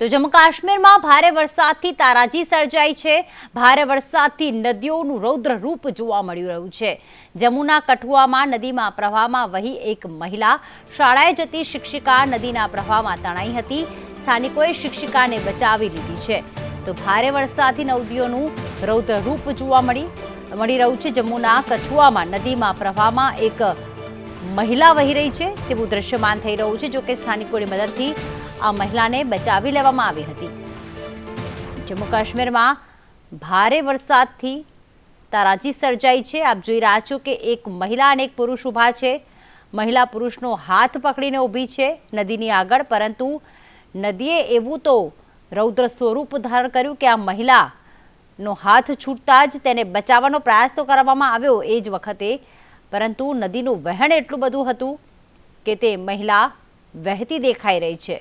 તો જમ્મુ કાશ્મીરમાં ભારે વરસાદથી તારાજી સર્જાઈ છે. ભારે વરસાદથી નદીઓનું રૌદ્ર રૂપ જોવા મળી રહ્યું છે. જમ્મુના કઠુઆમાં નદીમાં પ્રવાહમાં વહી એક મહિલા શાળાએ જતી શિક્ષિકા નદીના પ્રવાહમાં તણાઈ હતી. સ્થાનિકોએ શિક્ષિકાને બચાવી લીધી છે. તો ભારે વરસાદથી નદીઓનું રૌદ્ર રૂપ જોવા મળી મળી રહ્યું છે. જમ્મુના કઠુઆમાં નદીમાં પ્રવાહમાં એક મહિલા વહી રહી છે તેવું દ્રશ્યમાન થઈ રહ્યું છે, જોકે સ્થાનિકોની મદદથી આ મહિલાને બચાવી લેવામાં આવી હતી. જમ્મુ કાશ્મીરમાં ભારે વરસાદથી તારાજી સર્જાઈ છે. આપ જોઈ રહ્યા છો કે એક મહિલા અને એક પુરુષ ઊભા છે. મહિલા પુરુષનો હાથ પકડીને ઊભી છે નદીની આગળ, પરંતુ નદીએ એવું તો રૌદ્ર સ્વરૂપ ધારણ કર્યું કે આ મહિલાનો હાથ છૂટતા જ તેને બચાવવાનો પ્રયાસ તો કરવામાં આવ્યો. એ જ વખતે પરંતુ નદીનું વહેણ એટલું બધું હતું કે તે મહિલા વહેતી દેખાઈ રહી છે.